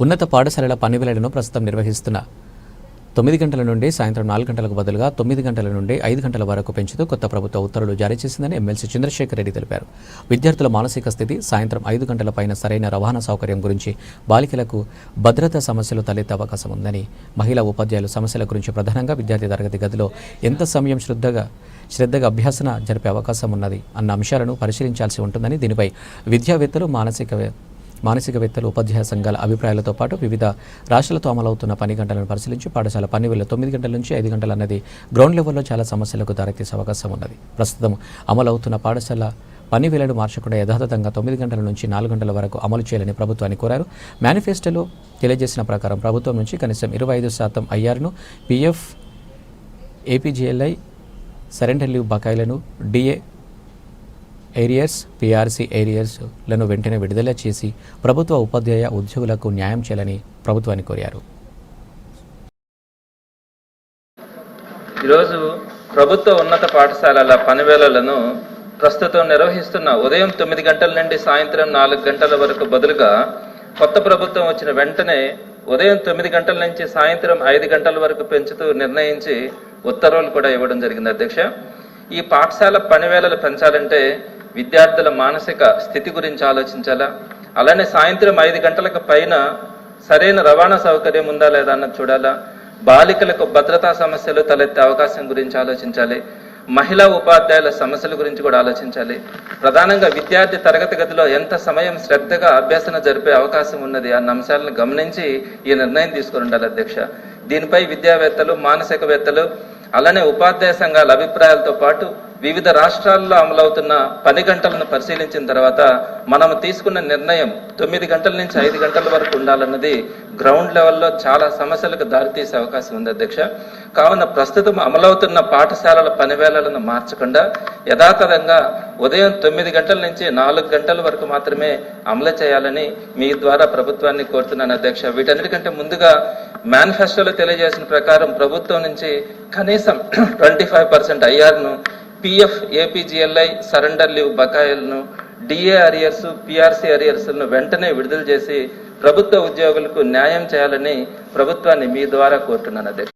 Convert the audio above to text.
ఉన్నత పాఠశాలల పనివేళలను ప్రస్తుతం నిర్వహిస్తున్న తొమ్మిది గంటల నుండి సాయంత్రం నాలుగు గంటలకు బదులుగా తొమ్మిది గంటల నుండి ఐదు గంటల వరకు పెంచుతూ కొత్త ప్రభుత్వ ఉత్తర్వులు జారీ చేసిందని ఎమ్మెల్సీ చంద్రశేఖర్ రెడ్డి తెలిపారు. విద్యార్థుల మానసిక స్థితి సాయంత్రం ఐదు గంటల పైన సరైన రవాణా సౌకర్యం గురించి బాలికలకు భద్రతా సమస్యలు తలెత్తే అవకాశం ఉందని మహిళా ఉపాధ్యాయులు సమస్యల గురించి ప్రధానంగా విద్యార్థి తరగతి గదిలో ఎంత సమయం శ్రద్ధగా శ్రద్ధగా అభ్యాసన జరిపే అవకాశం ఉన్నది అన్న అంశాలను పరిశీలించాల్సి ఉంటుందని దీనిపై విద్యావేత్తలు మానసిక మానసికవేత్తలు ఉపాధ్యాయ సంఘాల అభిప్రాయాలతో పాటు వివిధ రాష్ట్రాలతో అమలవుతున్న పని గంటలను పరిశీలించి పాఠశాల పని వేళ తొమ్మిది గంటల నుంచి ఐదు గంటలు అన్నది గ్రౌండ్ లెవెల్లో చాలా సమస్యలకు దారితీసే అవకాశం ఉన్నది. ప్రస్తుతం అమలవుతున్న పాఠశాల పని వేలను మార్చకుండా యథాతథంగా తొమ్మిది గంటల నుంచి నాలుగు గంటల వరకు అమలు చేయాలని ప్రభుత్వాన్ని కోరారు. మేనిఫెస్టోలో తెలియజేసిన ప్రకారం ప్రభుత్వం నుంచి కనీసం ఇరవై ఐదు శాతం ఐఆర్ను పిఎఫ్ ఏపీజీఎల్ఐ సరెండర్ లీవ్ బకాయిలను డిఏ ఏరియర్స్ పీఆర్సీ ఏరియర్స్లను వెంటనే విడుదల చేసి ప్రభుత్వ ఉపాధ్యాయ ఉద్యోగులకు న్యాయం చేయాలని ప్రభుత్వాన్ని కోరారు. ఈరోజు ప్రభుత్వ ఉన్నత పాఠశాలల పనివేళలను ప్రస్తుతం నిర్వహిస్తున్న ఉదయం తొమ్మిది గంటల నుండి సాయంత్రం నాలుగు గంటల వరకు బదులుగా కొత్త ప్రభుత్వం వచ్చిన వెంటనే ఉదయం తొమ్మిది గంటల నుంచి సాయంత్రం ఐదు గంటల వరకు పెంచుతూ నిర్ణయించి ఉత్తర్వులు కూడా ఇవ్వడం జరిగింది. అధ్యక్ష ఈ పాఠశాల పనివేళలు పెంచాలంటే విద్యార్థుల మానసిక స్థితి గురించి ఆలోచించాలా? అలానే సాయంత్రం ఐదు గంటలకు పైన సరైన రవాణా సౌకర్యం ఉందా లేదా అన్నది చూడాలా? బాలికలకు భద్రతా సమస్యలు తలెత్తే అవకాశం గురించి ఆలోచించాలి. మహిళా ఉపాధ్యాయుల సమస్యల గురించి కూడా ఆలోచించాలి. ప్రధానంగా విద్యార్థి తరగతి గదిలో ఎంత సమయం శ్రద్ధగా అభ్యసన జరిపే అవకాశం ఉన్నది అన్న అంశాలను గమనించి ఈ నిర్ణయం తీసుకుని ఉండాలి అధ్యక్ష. దీనిపై విద్యావేత్తలు మానసికవేత్తలు అలానే ఉపాధ్యాయ సంఘాల అభిప్రాయాలతో పాటు వివిధ రాష్ట్రాల్లో అమలవుతున్న పని గంటలను పరిశీలించిన తర్వాత మనం తీసుకున్న నిర్ణయం తొమ్మిది గంటల నుంచి ఐదు గంటల వరకు ఉండాలన్నది గ్రౌండ్ లెవెల్లో చాలా సమస్యలకు దారితీసే అవకాశం ఉంది అధ్యక్ష. కావున ప్రస్తుతం అమలవుతున్న పాఠశాలల పనివేళలను మార్చకుండా యథాతథంగా ఉదయం తొమ్మిది గంటల నుంచి నాలుగు గంటల వరకు మాత్రమే అమలు చేయాలని మీ ద్వారా ప్రభుత్వాన్ని కోరుతున్నాను అధ్యక్ష. వీటన్నిటికంటే ముందుగా మేనిఫెస్టోలో తెలియజేసిన ప్రకారం ప్రభుత్వం నుంచి కనీసం ట్వంటీ ఫైవ్ పర్సెంట్ ఐఆర్ను పిఎఫ్ ఏపీజీఎల్ఐ సరెండర్ లీవ్ బకాయిలను డిఏ అరియర్స్ పిఆర్సీ అరియర్స్ను వెంటనే విడుదల చేసి ప్రభుత్వ ఉద్యోగులకు న్యాయం చేయాలని ప్రభుత్వాన్ని మీ ద్వారా కోరుతున్నాను అధ్యక్ష.